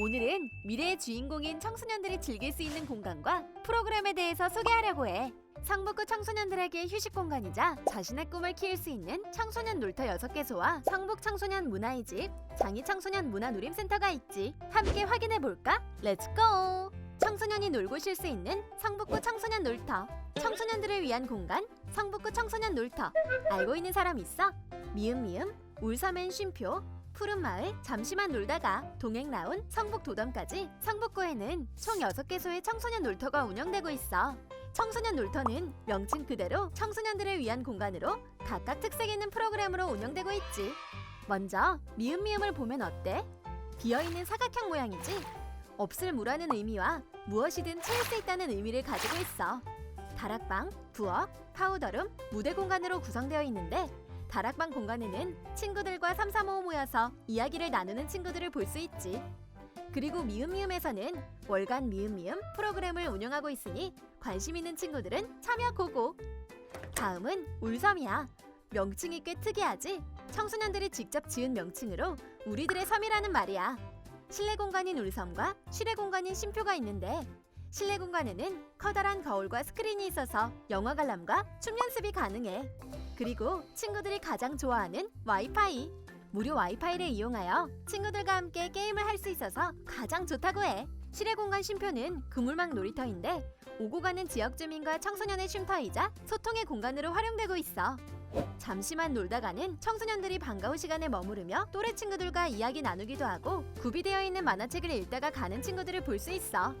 오늘은 미래의 주인공인 청소년들이 즐길 수 있는 공간과 프로그램에 대해서 소개하려고 해. 성북구 청소년들에게 휴식 공간이자 자신의 꿈을 키울 수 있는 청소년 놀터 6개소와 성북 청소년 문화의 집, 장희 청소년 문화 누림센터가 있지. 함께 확인해 볼까? 렛츠고! 청소년이 놀고 쉴 수 있는 성북구 청소년 놀터. 청소년들을 위한 공간, 성북구 청소년 놀터. 알고 있는 사람 있어? 미음미음, 울서맨 쉼표, 푸른 마을 잠시만 놀다가 동행 나온 성북 도담까지 성북구에는 총 6개소의 청소년 놀터가 운영되고 있어. 청소년 놀터는 명칭 그대로 청소년들을 위한 공간으로 각각 특색 있는 프로그램으로 운영되고 있지. 먼저 미음미음을 보면 어때? 비어있는 사각형 모양이지? 없을 무라는 의미와 무엇이든 채울 수 있다는 의미를 가지고 있어. 다락방, 부엌, 파우더룸, 무대 공간으로 구성되어 있는데 다락방 공간에는 친구들과 삼삼오오 모여서 이야기를 나누는 친구들을 볼 수 있지. 그리고 미음미음에서는 월간 미음미음 프로그램을 운영하고 있으니 관심 있는 친구들은 참여 고고. 다음은 울섬이야. 명칭이 꽤 특이하지? 청소년들이 직접 지은 명칭으로 우리들의 섬이라는 말이야. 실내 공간인 울섬과 실외 공간인 쉼표가 있는데 실내 공간에는 커다란 거울과 스크린이 있어서 영화 관람과 춤 연습이 가능해. 그리고 친구들이 가장 좋아하는 와이파이. 무료 와이파이를 이용하여 친구들과 함께 게임을 할 수 있어서 가장 좋다고 해. 실외 공간 쉼표는 그물망 놀이터인데 오고 가는 지역 주민과 청소년의 쉼터이자 소통의 공간으로 활용되고 있어. 잠시만 놀다가는 청소년들이 반가운 시간에 머무르며 또래 친구들과 이야기 나누기도 하고 구비되어 있는 만화책을 읽다가 가는 친구들을 볼 수 있어.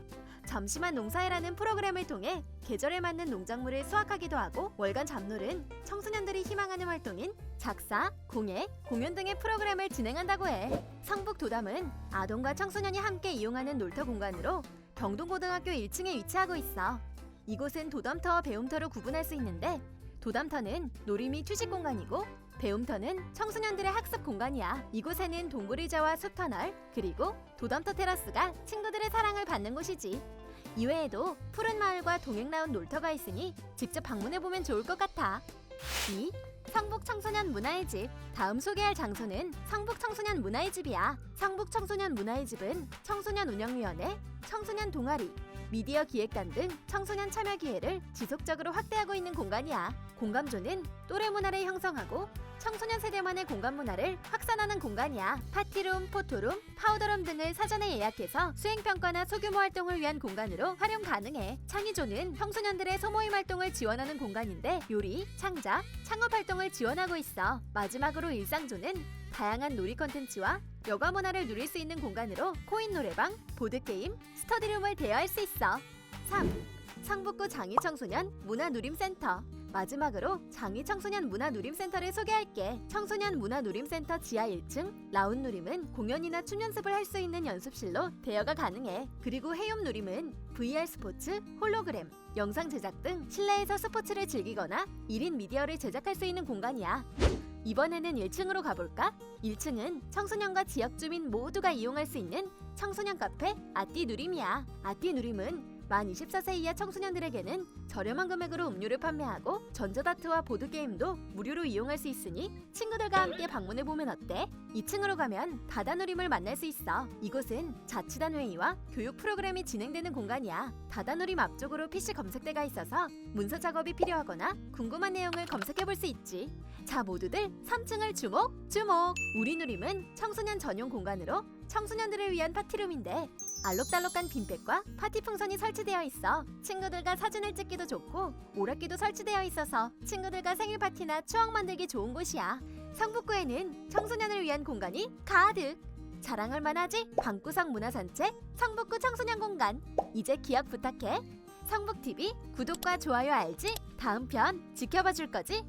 잠시만 농사해라는 프로그램을 통해 계절에 맞는 농작물을 수확하기도 하고 월간 잡놀은 청소년들이 희망하는 활동인 작사, 공예, 공연 등의 프로그램을 진행한다고 해. 성북 도담은 아동과 청소년이 함께 이용하는 놀터 공간으로 경동고등학교 1층에 위치하고 있어. 이곳은 도담터와 배움터로 구분할 수 있는데 도담터는 놀이 및 휴식 공간이고 배움터는 청소년들의 학습 공간이야. 이곳에는 동굴의자와 숲터널 그리고 도담터 테라스가 친구들의 사랑을 받는 곳이지. 이외에도 푸른 마을과 동행 나온 놀터가 있으니 직접 방문해 보면 좋을 것 같아. 2. 성북 청소년 문화의 집. 다음 소개할 장소는 성북 청소년 문화의 집이야. 성북 청소년 문화의 집은 청소년 운영위원회, 청소년 동아리, 미디어 기획단 등 청소년 참여 기회를 지속적으로 확대하고 있는 공간이야. 공감조는 또래 문화를 형성하고 청소년 세대만의 공간 문화를 확산하는 공간이야. 파티룸, 포토룸, 파우더룸 등을 사전에 예약해서 수행평가나 소규모 활동을 위한 공간으로 활용 가능해. 창의조는 청소년들의 소모임 활동을 지원하는 공간인데 요리, 창작, 창업 활동을 지원하고 있어. 마지막으로 일상조는 다양한 놀이 컨텐츠와 여가 문화를 누릴 수 있는 공간으로 코인 노래방, 보드게임, 스터디룸을 대여할 수 있어. 3. 성북구 장희청소년 문화누림센터 마지막으로 장희청소년 문화 누림센터를 소개할게. 청소년 문화 누림센터 지하 1층 라운 누림은 공연이나 춤 연습을 할 수 있는 연습실로 대여가 가능해. 그리고 해움 누림은 VR 스포츠, 홀로그램, 영상 제작 등 실내에서 스포츠를 즐기거나 1인 미디어를 제작할 수 있는 공간이야. 이번에는 1층으로 가볼까? 1층은 청소년과 지역 주민 모두가 이용할 수 있는 청소년 카페 아띠 누림이야. 아띠 누림은 만 24세 이하 청소년들에게는 저렴한 금액으로 음료를 판매하고 전자다트와 보드게임도 무료로 이용할 수 있으니 친구들과 함께 방문해 보면 어때? 2층으로 가면 다다누림을 만날 수 있어. 이곳은 자치단 회의와 교육 프로그램이 진행되는 공간이야. 다다누림 앞쪽으로 PC 검색대가 있어서 문서 작업이 필요하거나 궁금한 내용을 검색해 볼 수 있지. 자, 모두들 3층을 주목, 주목! 우리 누림은 청소년 전용 공간으로 청소년들을 위한 파티룸인데 알록달록한 빈백과 파티 풍선이 설치되어 있어 친구들과 사진을 찍기도 좋고 오락기도 설치되어 있어서 친구들과 생일 파티나 추억 만들기 좋은 곳이야. 성북구에는 청소년을 위한 공간이 가득. 자랑할 만하지? 방구석 문화산책 성북구 청소년 공간. 이제 기억 부탁해. 성북TV 구독과 좋아요 알지? 다음 편 지켜봐 줄 거지?